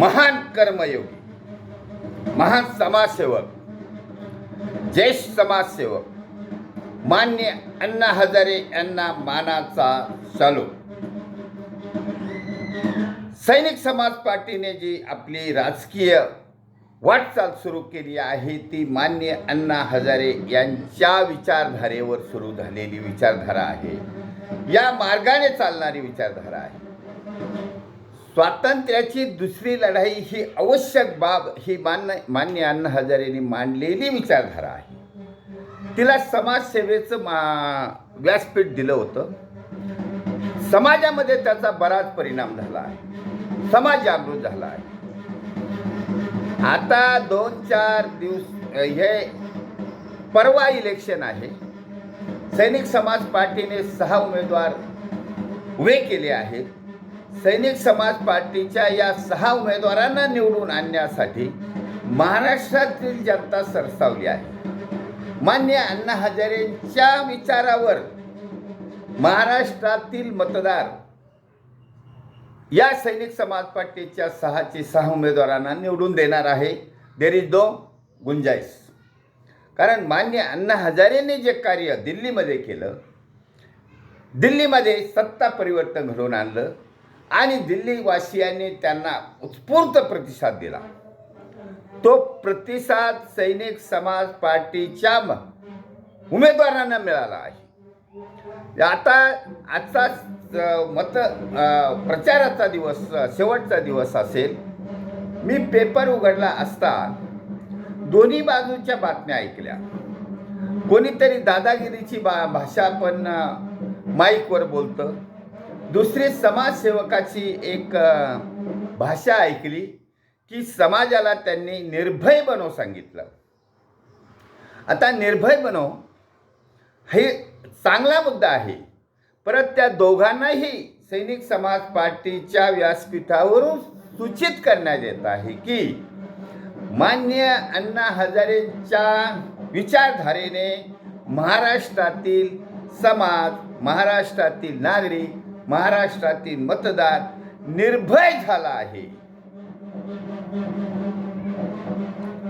महान कर्मयोगी महान समाजसेवक ज्येष्ठ समाजसेवक मान्य अण्णा हजारे यांना मानाचा चालू सैनिक समाज पार्टीने जी आपली राजकीय वाटचाल सुरू केली आहे ती मान्य अण्णा हजारे यांच्या विचारधारेवर सुरू झालेली विचारधारा आहे. या मार्गाने चालणारी विचारधारा आहे. स्वातंत्र्याची दुसरी लढाई ही आवश्यक बाब ही मान्य मान्य अण्णा हजारेंनी मांडलेली विचारधारा आहे. तिला समाजसेवेचं मा व्यासपीठ दिलं होतं. समाजामध्ये त्याचा बराच परिणाम झाला आहे. समाज जागृत झाला आहे. आता दोन चार दिवस हे परवा इलेक्शन आहे. सैनिक समाज पार्टीने सहा उमेदवार उभे केले आहेत. सैनिक समाज पार्टीच्या या सहा उमेदवारांना निवडून आणण्यासाठी महाराष्ट्रातील जनता सरसावली आहे. मान्य अण्णा हजारेंच्या विचारावर महाराष्ट्रातील मतदार या सैनिक समाज पार्टीच्या सहाचे सहा उमेदवारांना निवडून देणार आहे. देर इज दो गुंजाईस कारण मान्य अण्णा हजारेंनी जे कार्य दिल्लीमध्ये केलं दिल्लीमध्ये सत्ता परिवर्तन घडवून आणलं आणि दिल्लीवासियांनी त्यांना उत्स्फूर्त प्रतिसाद दिला. तो प्रतिसाद सैनिक समाज पार्टीच्या उमेदवारांना मिळाला आहे. आता आजचा मत प्रचाराचा दिवस शेवटचा दिवस असेल. मी पेपर उघडला असता दोन्ही बाजूच्या बातम्या ऐकल्या. कोणीतरी दादागिरीची बा भाषा पण माईकवर बोलतं. दुसरी समाजसेवकाची एक भाषा ऐकली की समाजाला त्यांनी निर्भय बनव सांगितलं. आता निर्भय बनव हे चांगला मुद्दा आहे. परत त्या दोघांनाही सैनिक समाज पार्टीच्या व्यासपीठावरून सूचित करण्यात येत आहे की मान्य अण्णा हजारेंच्या विचारधारेने महाराष्ट्रातील समाज महाराष्ट्रातील नागरिक महाराष्ट्रातील मतदार निर्भय झाला आहे.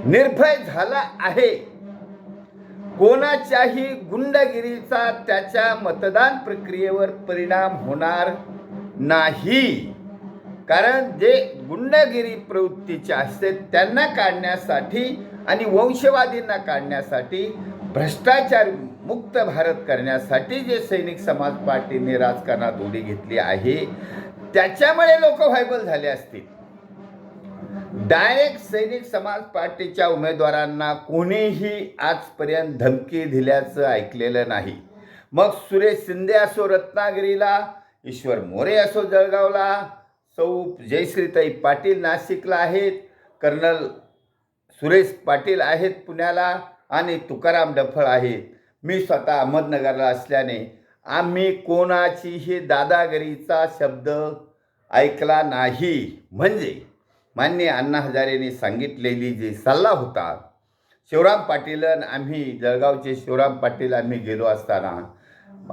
निर्भय झाला आहे. कोणाच्याही गुंडगिरीचा त्याच्या मतदान प्रक्रियेवर परिणाम होणार नाही. कारण जे गुंडगिरी प्रवृत्तीचे असते त्यांना काढण्यासाठी आणि वंशवादींना काढण्यासाठी भ्रष्टाचार मुक्त भारत करण्यासाठी जे सैनिक समाज पार्टीने राजकारणात उडी घेतली आहे त्याच्यामुळे लोक व्हायबल झाले असतील. डायरेक्ट सैनिक समाज पार्टीच्या उमेदवारांना कोणीही आजपर्यंत धमकी दिल्याचं ऐकलेलं नाही. मग सुरेश शिंदे असो रत्नागिरीला ईश्वर मोरे असो जळगावला सौ जयश्रीताई पाटील नाशिकला आहेत. कर्नल सुरेश पाटील आहेत पुण्याला आणि तुकाराम डफळ आहेत. मी स्वतः अहमदनगरला असल्याने आम्ही कोणाचीही दादागिरीचा शब्द ऐकला नाही. म्हणजे मान्य अण्णा हजारेने सांगितलेली जे सल्ला होता शिवराम पाटील आम्ही जळगावचे शिवराम पाटील आम्ही गेलो असताना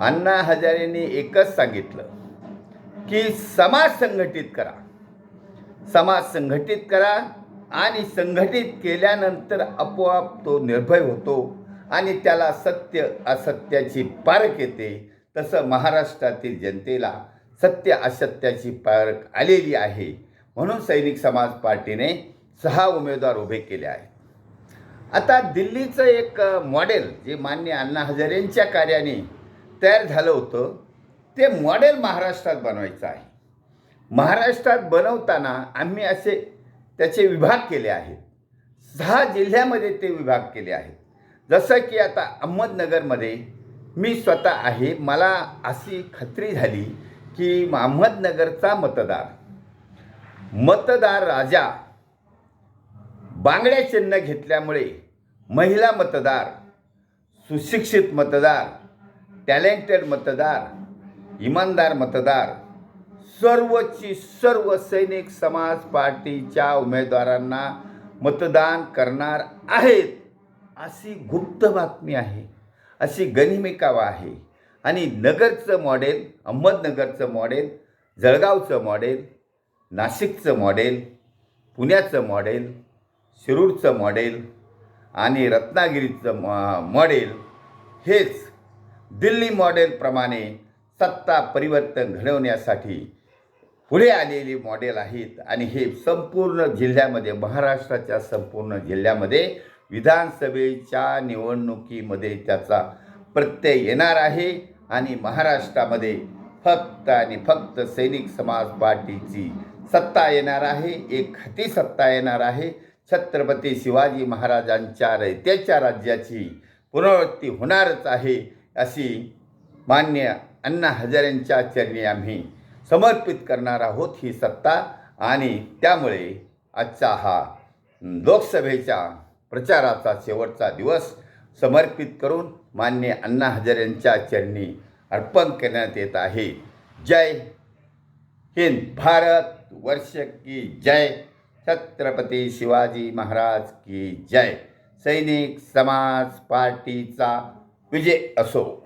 अण्णा हजारेने एकच सांगितलं. की समाज संघटित करा. समाज संघटित करा आणि संघटित केल्यानंतर आपोआप तो निर्भय होतो आणि त्याला सत्य असत्याची पारख येते. तसं महाराष्ट्रातील जनतेला सत्य असत्याची पारख आलेली आहे. म्हणून सैनिक समाज पार्टीने सहा उमेदवार उभे केले आहेत. आता दिल्लीचं एक मॉडेल जे मान्य अण्णा हजारेंच्या कार्याने तयार झालं होतं ते मॉडेल महाराष्ट्रात बनवायचं आहे. महाराष्ट्रात बनवताना आम्ही असे त्याचे विभाग केले आहेत. सहा जिल्ह्यामध्ये ते विभाग केले आहेत. जसं की आता अहमदनगरमध्ये मी स्वतः आहे. मला अशी खात्री झाली की अहमदनगरचा मतदार मतदार राजा बांगड्या चिन्ह घेतल्यामुळे महिला मतदार सुशिक्षित मतदार टॅलेंटेड मतदार इमानदार मतदार सर्वची सर्व सैनिक समाज पार्टीच्या उमेदवारांना मतदान करणार आहेत अशी गुप्त बातमी आहे अशी गनिमिकावा आहे. आणि नगरचं मॉडेल अहमदनगरचं मॉडेल जळगावचं मॉडेल नाशिकचं मॉडेल पुण्याचं मॉडेल शिरूरचं मॉडेल आणि रत्नागिरीचं मॉ मॉडेल हेच दिल्ली मॉडेलप्रमाणे सत्ता परिवर्तन घडवण्यासाठी पुढे आलेली मॉडेल आहेत. आणि हे संपूर्ण जिल्ह्यामध्ये महाराष्ट्राच्या संपूर्ण जिल्ह्यामध्ये विधानसभेच्या निवडणुकीमध्ये त्याचा प्रत्यय येणार आहे. आणि महाराष्ट्रामध्ये फक्त आणि फक्त सैनिक समाज पार्टीची सत्ता येणार आहे. एक हाती सत्ता येणार आहे. छत्रपती शिवाजी महाराजांच्या रयत्याच्या राज्याची पुनरावृत्ती होणारच आहे अशी मान्य अण्णा हजारेंच्या चरणी आम्ही समर्पित करणार आहोत ही सत्ता आणि त्यामुळे आजचा हा लोकसभेच्या प्रचाराचा शेवटचा दिवस समर्पित करून मान्य अण्णा हजारेंच्या चरणी अर्पण करण्यात येत आहे. जय हिंद भारत वर्ष की जय. छत्रपती शिवाजी महाराज की जय. सैनिक समाज पार्टीचा विजय असो.